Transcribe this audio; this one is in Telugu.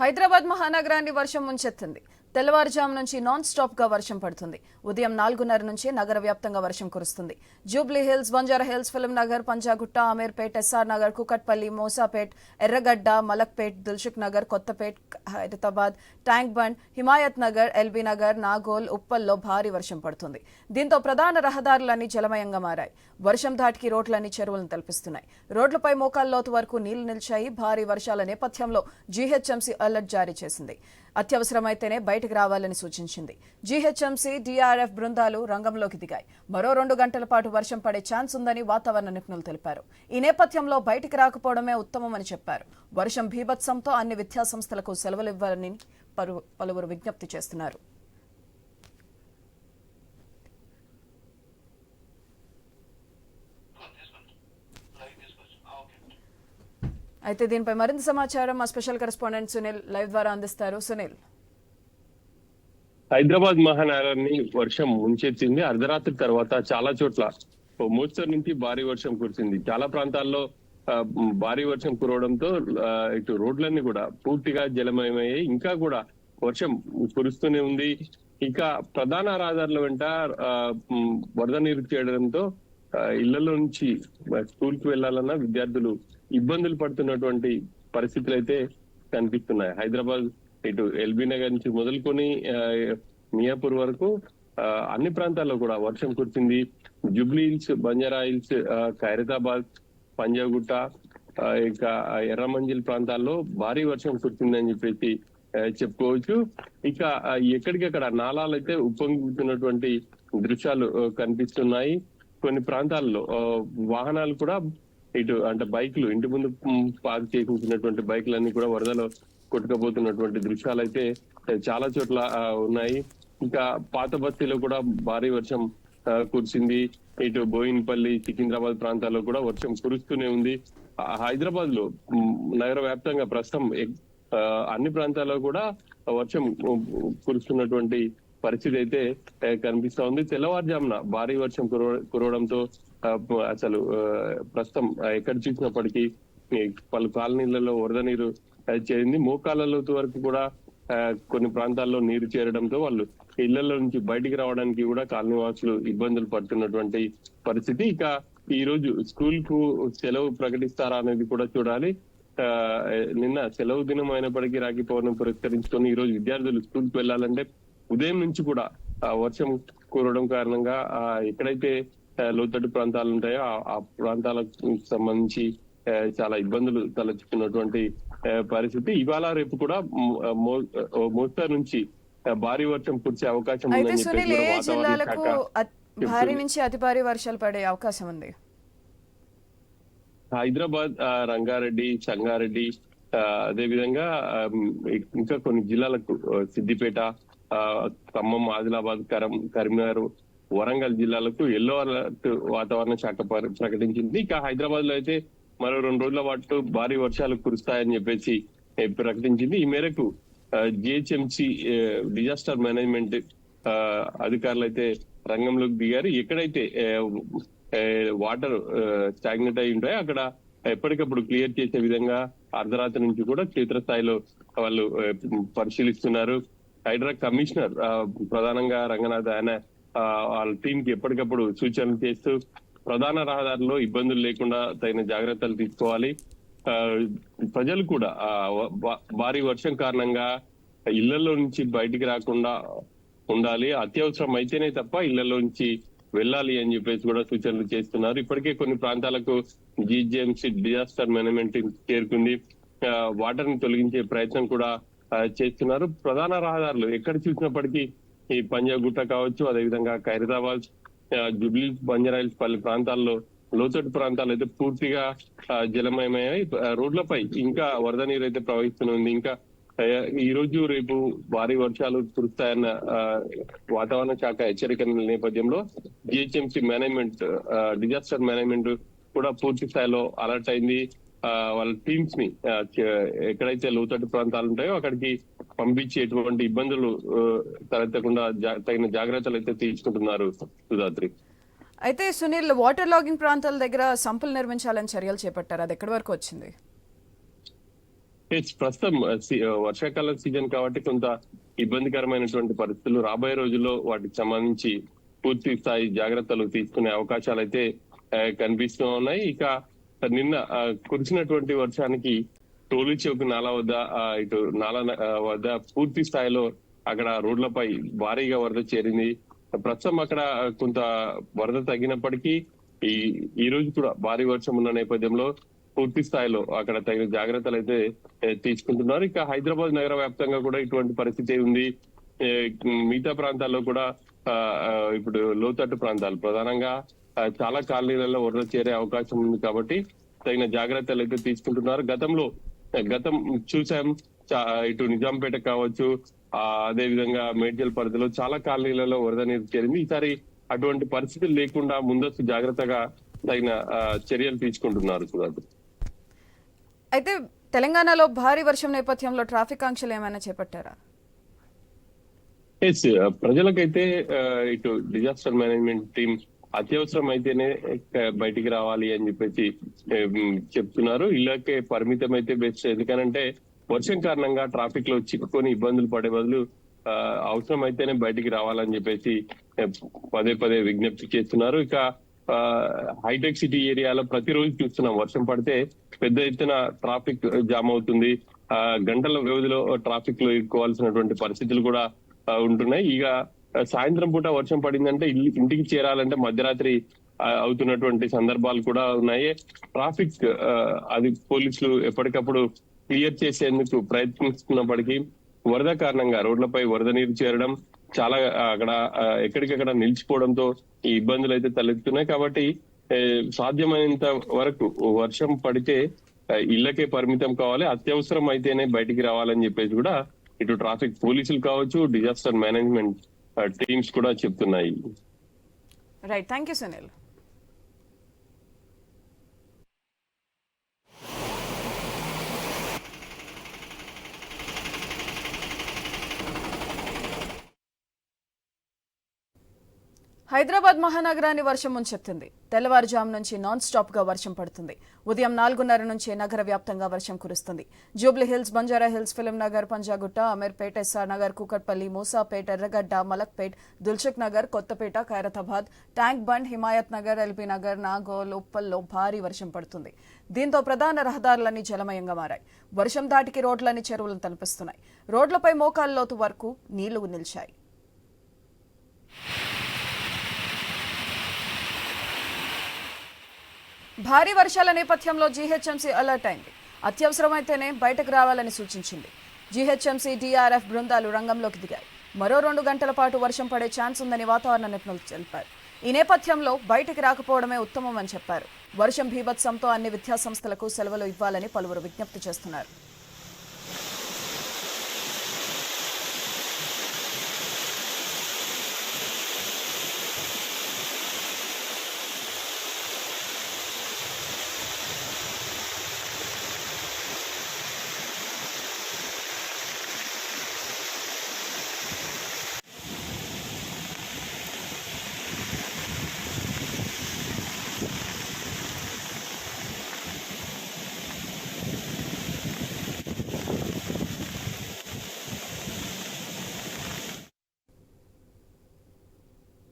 హైదరాబాద్ మహానగరాన్ని వర్షం ముంచెత్తింది. తెల్లవారుజాము నుంచి నాన్ స్టాప్గా వర్షం పడుతుంది. ఉదయం నాలుగున్నర నుంచి నగర వ్యాప్తంగా వర్షం కురుస్తుంది. జూబ్లీ హిల్స్ బంజారా హిల్స్ ఫిల్మ్ నగర్ పంజాగుట్ట అమీర్పేట్ ఎస్ఆర్ నగర్ కుకట్పల్లి మోసాపేట్ ఎర్రగడ్డ మలక్పేట్ దిల్సుఖ్ నగర్ కొత్తపేట్ హైదరాబాద్ ట్యాంక్ బండ్ హిమాయత్ నగర్ ఎల్బీ నగర్ నాగోల్ ఉప్పల్లో భారీ వర్షం పడుతుంది. దీంతో ప్రధాన రహదారులన్నీ జలమయంగా మారాయి. వర్షం ధాటికి రోడ్లన్నీ చెరువులను తలపిస్తున్నాయి. రోడ్లపై మోకాల్లోతు వరకు నీళ్ళు నిలిచాయి. భారీ వర్షాల నేపథ్యంలో జీహెచ్ఎంసీ అలర్ట్ జారీ చేసింది. అత్యవసరమైతేనే బయటకు రావాలని సూచించింది. జీహెచ్ఎంసీ డీఆర్ఎఫ్ బృందాలు రంగంలోకి దిగాయి. మరో రెండు గంటల పాటు వర్షం పడే ఛాన్స్ ఉందని వాతావరణ నిపుణులు తెలిపారు. ఈ నేపథ్యంలో బయటికి రాకపోవడమే ఉత్తమమని చెప్పారు. వర్షం భీభత్సంతో అన్ని విద్యాసంస్థలకు సెలవులు ఇవ్వాలని పలు- పలువురు విజ్ఞప్తి చేస్తున్నారు. అయితే దీనిపై మరింత సమాచారం మా స్పెషల్ కరెస్పాండెంట్ సునీల్ లైవ్ ద్వారా అందిస్తారు. సునీల్. హైదరాబాద్ మహానగరాన్ని వర్షం ముంచెత్తింది. అర్ధరాత్రి తర్వాత చాలా చోట్ల మోస్తరు నుంచి భారీ వర్షం కురిసింది. చాలా ప్రాంతాల్లో భారీ వర్షం కురవడంతో ఇటు రోడ్లన్నీ కూడా పూర్తిగా జలమయమయ్యాయి. ఇంకా కూడా వర్షం కురుస్తూనే ఉంది. ఇంకా ప్రధాన రహదారుల వెంట ఆ, వరద నీరు చేరడంతో ఇళ్ళలో నుంచి స్కూల్కి వెళ్ళాలన్నా విద్యార్థులు ఇబ్బందులు పడుతున్నటువంటి పరిస్థితులు అయితే కనిపిస్తున్నాయి. హైదరాబాద్ ఇటు ఎల్బీ నగర్ నుంచి మొదలుకొని మియాపూర్ వరకు అన్ని ప్రాంతాల్లో కూడా వర్షం కురిసింది. జుబ్లీ హిల్స్ బంజారా హిల్స్ ఖైరతాబాద్ పంజాగుట్ట ఆ, ఇంకా ఎర్రమంజిల్ ప్రాంతాల్లో భారీ వర్షం కురిసిందని చెప్పేసి చెప్పుకోవచ్చు. ఇక ఎక్కడికక్కడ నాలాలు అయితే ఉప్పొంగుతున్నటువంటి దృశ్యాలు కనిపిస్తున్నాయి. కొన్ని ప్రాంతాల్లో వాహనాలు కూడా ఇటు అంటే బైక్లు ఇంటి ముందు పార్క్ చేసి ఉంచినటువంటి బైక్లన్నీ కూడా వరదలో కొట్టుకపోతున్నటువంటి దృశ్యాలు అయితే చాలా చోట్ల ఉన్నాయి. ఇంకా పాత బస్తీలో కూడా భారీ వర్షం కురిసింది. ఇటు బోయిన్పల్లి సికింద్రాబాద్ ప్రాంతాల్లో కూడా వర్షం కురుస్తూనే ఉంది. హైదరాబాద్లో నగర వ్యాప్తంగా ప్రస్తుతం ఆ, అన్ని ప్రాంతాల్లో కూడా వర్షం కురుస్తున్నటువంటి పరిస్థితి అయితే కనిపిస్తా ఉంది. తెల్లవారుజామున భారీ వర్షం కురవ- కురవడంతో అసలు ప్రస్తుతం ఎక్కడ చూసినప్పటికీ పలు కాలనీలలో వరద నీరు చేరింది. మోకాళ్ళ వరకు కూడా కొన్ని ప్రాంతాల్లో నీరు చేరడంతో వాళ్ళు ఇళ్ళలో నుంచి బయటికి రావడానికి కూడా కాలనీ వాసులు ఇబ్బందులు పడుతున్నటువంటి పరిస్థితి. ఇక ఈ రోజు స్కూల్కు సెలవు ప్రకటిస్తారా అనేది కూడా చూడాలి. ఆ, నిన్న సెలవు దినం అయినప్పటికీ రాఖీ పురస్కరించుకొని ఈ రోజు విద్యార్థులు స్కూల్కు వెళ్ళాలంటే ఉదయం నుంచి కూడా ఆ, వర్షం కూరడం కారణంగా ఆ, ఎక్కడైతే లోతట్టు ప్రాంతాలు ఉంటాయో ఆ- ప్రాంతాలకు సంబంధించి చాలా ఇబ్బందులు తలెత్తుకున్నటువంటి ఆ, పరిస్థితి. ఇవాళ రేపు కూడా మోస్తరు నుంచి భారీ వర్షం కురిసే అవకాశం ఉందని భారీ నుంచి అతి భారీ వర్షాలు పడే అవకాశం ఉంది? హైదరాబాద్ రంగారెడ్డి సంగారెడ్డి అదే విధంగా ఇంకా కొన్ని జిల్లాలకు సిద్దిపేట ఖమ్మం ఆదిలాబాద్ కరం కరీంనగర్ వరంగల్ జిల్లాలకు ఎల్లో అలర్ట్ వాతావరణ శాఖ ప్రకటించింది. ఇక హైదరాబాద్లో అయితే మరో రెండు రోజుల పాటు భారీ వర్షాలు కురుస్తాయని చెప్పేసి ప్రకటించింది. ఈ మేరకు జిహెచ్ఎంసి డిజాస్టర్ మేనేజ్మెంట్ అధికారులు అయితే రంగంలోకి దిగారు. ఎక్కడైతే వాటర్ స్టాగ్నెట్ అయి ఉంటాయో అక్కడ ఎప్పటికప్పుడు క్లియర్ చేసే విధంగా అర్ధరాత్రి నుంచి కూడా క్షేత్రస్థాయిలో వాళ్ళు పరిశీలిస్తున్నారు. హైడ్రా కమిషనర్ ప్రధానంగా రంగనాథ్ ఆయన వాళ్ళ టీం కి ఎప్పటికప్పుడు సూచనలు చేస్తూ ప్రధాన రహదారిలో ఇబ్బందులు లేకుండా తగిన జాగ్రత్తలు తీసుకోవాలి. ఆ, ప్రజలు కూడా ఆ, భారీ వర్షం కారణంగా ఇళ్ళలో నుంచి బయటికి రాకుండా ఉండాలి. అత్యవసరం అయితేనే తప్ప ఇళ్ళలో నుంచి వెళ్ళాలి అని చెప్పేసి కూడా సూచనలు చేస్తున్నారు. ఇప్పటికే కొన్ని ప్రాంతాలకు జీజీఎంసీ డిజాస్టర్ మేనేజ్మెంట్ చేరుకుంది. ఆ, వాటర్ని తొలగించే ప్రయత్నం కూడా చేస్తున్నారు. ప్రధాన రహదారులు ఎక్కడ చూసినప్పటికీ ఈ పంజాగుట్ట కావచ్చు అదేవిధంగా ఖైరతాబాద్ జుబ్లీ బంజరాయిల్స్ పల్లి ప్రాంతాల్లో లోతట్టు ప్రాంతాలు అయితే పూర్తిగా జలమయమయ్యాయి. రోడ్లపై ఇంకా వరద నీరు అయితే ప్రవహిస్తుంది ఇంకా ఈ రోజు రేపు భారీ వర్షాలు కురుస్తాయన్న ఆ, వాతావరణ శాఖ హెచ్చరికల నేపథ్యంలో జిహెచ్ఎంసీ మేనేజ్మెంట్ డిజాస్టర్ మేనేజ్మెంట్ కూడా పూర్తి స్థాయిలో అలర్ట్ అయింది. ఆ, వాళ్ళ టీమ్స్ని ఎక్కడైతే లోతట్టు ప్రాంతాలు ఉంటాయో అక్కడికి పంపించి ఎటువంటి ఇబ్బందులు తలెత్తకుండా తగిన జాగ్రత్తలు అయితే తీసుకుంటున్నారు సుధాత్రి. అయితే సునీల్ వాటర్ లాగింగ్ ప్రాంతాల దగ్గర సంపులు నిర్మించాలని చర్యలు చేపట్టారు. అది ఎక్కడి వరకు వచ్చింది? ప్రస్తుతం వర్షాకాలం సీజన్ కాబట్టి కొంత ఇబ్బందికరమైనటువంటి పరిస్థితులు రాబోయే రోజుల్లో వాటికి సంబంధించి పూర్తి స్థాయి జాగ్రత్తలు తీసుకునే అవకాశాలు అయితే కనిపిస్తూ ఉన్నాయి. ఇక నిన్న కురిసినటువంటి వర్షానికి టోలీ చౌక్ నాలా వద్ద ఇటు నాలా వద్ద పూర్తి స్థాయిలో అక్కడ రోడ్లపై భారీగా వరద చేరింది. ప్రస్తుతం అక్కడ కొంత వరద తగ్గినప్పటికీ ఈ ఈ రోజు కూడా భారీ వర్షం ఉన్న నేపథ్యంలో పూర్తి స్థాయిలో అక్కడ తగిన జాగ్రత్తలు అయితే తీసుకుంటున్నారు. ఇక హైదరాబాద్ నగర వ్యాప్తంగా కూడా ఇటువంటి పరిస్థితి ఉంది. మిగతా ప్రాంతాల్లో కూడా ఇప్పుడు లోతట్టు ప్రాంతాలు ప్రధానంగా చాలా కాలనీలలో వరద చేరే అవకాశం ఉంది కాబట్టి తగిన జాగ్రత్తలు అయితే తీసుకుంటున్నారు. గతంలో గతం చూసాం. ఇటు నిజాంపేట కావచ్చు ఆ అదే విధంగా మేడ్చల్ పరిధిలో చాలా కాలనీలలో వరద నీరు చేరింది. ఈసారి అటువంటి పరిస్థితులు లేకుండా ముందస్తు జాగ్రత్తగా తగిన చర్యలు తీసుకుంటున్నారు సుధాకర్ అయితే తెలంగాణలో భారీ వర్షం నేపథ్యంలో ట్రాఫిక్ ఆంక్షలు ఏమైనా చేపట్టారా? ఎస్ ప్రజలకైతే ఇటు డిజాస్టర్ మేనేజ్మెంట్ టీం అత్యవసరం అయితేనే బయటికి రావాలి అని చెప్పేసి చెప్తున్నారు. ఇళ్ళకే పరిమితం అయితే బెస్ట్. ఎందుకనంటే వర్షం కారణంగా ట్రాఫిక్లో చిక్కుకొని ఇబ్బందులు పడే బదులు ఆ, అవసరం అయితేనే బయటికి రావాలని చెప్పేసి పదే పదే విజ్ఞప్తి చేస్తున్నారు. ఇక ఆ, హైటెక్ సిటీ ఏరియాలో ప్రతిరోజు చూస్తున్నాం. వర్షం పడితే పెద్ద ఎత్తున ట్రాఫిక్ జామ్ అవుతుంది. ఆ గంటల వ్యవధిలో ట్రాఫిక్లో ఇరుక్కోవాల్సినటువంటి పరిస్థితులు కూడా ఉంటున్నాయి. ఇక సాయంత్రం పూట వర్షం పడిందంటే ఇల్లు ఇంటికి చేరాలంటే మధ్యరాత్రి అవుతున్నటువంటి సందర్భాలు కూడా ఉన్నాయి. ట్రాఫిక్ అది పోలీసులు ఎప్పటికప్పుడు క్లియర్ చేసేందుకు ప్రయత్నిస్తున్నప్పటికీ వరద కారణంగా రోడ్లపై వరద నీరు చేరడం చాలా అక్కడ ఎక్కడికక్కడ నిలిచిపోవడంతో ఈ ఇబ్బందులు అయితే తలెత్తున్నాయి కాబట్టి సాధ్యమైనంత వరకు వర్షం పడితే ఇళ్ళకే పరిమితం కావాలి. అత్యవసరం అయితేనే బయటికి రావాలని చెప్పేసి కూడా ఇటు ట్రాఫిక్ పోలీసులు కావచ్చు డిజాస్టర్ మేనేజ్మెంట్ టీమ్స్ కూడా చెప్తున్నాయి. Right thank you Sunil Hyderabad మహానగరాన్ని వర్షం ముంచెత్తింది. తెల్లవారుజాము నుంచి నాన్ స్టాప్గా వర్షం పడుతుంది. ఉదయం నాలుగున్నర నుంచి నగర వ్యాప్తంగా వర్షం కురుస్తుంది. జూబ్లీ హిల్స్ బంజారా హిల్స్ ఫిలిం నగర్ పంజాగుట్ట అమీర్పేట ఎస్ఆర్ నగర్ కూకట్పల్లి మూసాపేట ఎర్రగడ్డ మలక్పేట్ దిల్సుఖ్ నగర్ కొత్తపేట ఖైరతాబాద్ ట్యాంక్ బండ్ హిమాయత్ నగర్ ఎల్బీ నగర్ నాగోల్ ఉప్పల్లో భారీ వర్షం పడుతుంది. దీంతో ప్రధాన రహదారులన్నీ జలమయంగా మారాయి. వర్షం దాటికి రోడ్లన్నీ చెరువులను తలపిస్తున్నాయి. రోడ్లపై మోకాల్లోతు వరకు నీళ్ళు నిలిచాయి. భారీ వర్షాల నేపథ్యంలో జీహెచ్ఎంసీ అలర్ట్ అయింది. అత్యవసరమైతేనే బయటకు రావాలని సూచించింది. జీహెచ్ఎంసీ డీఆర్ఎఫ్ బృందాలు రంగంలోకి దిగాయి. మరో రెండు గంటల పాటు వర్షం పడే ఛాన్స్ ఉందని వాతావరణ నిపుణులు తెలిపారు. ఈ నేపథ్యంలో బయటికి రాకపోవడమే ఉత్తమం అని చెప్పారు. వర్షం భీభత్సంతో అన్ని విద్యాసంస్థలకు సెలవులు ఇవ్వాలని పలువురు విజ్ఞప్తి చేస్తున్నారు.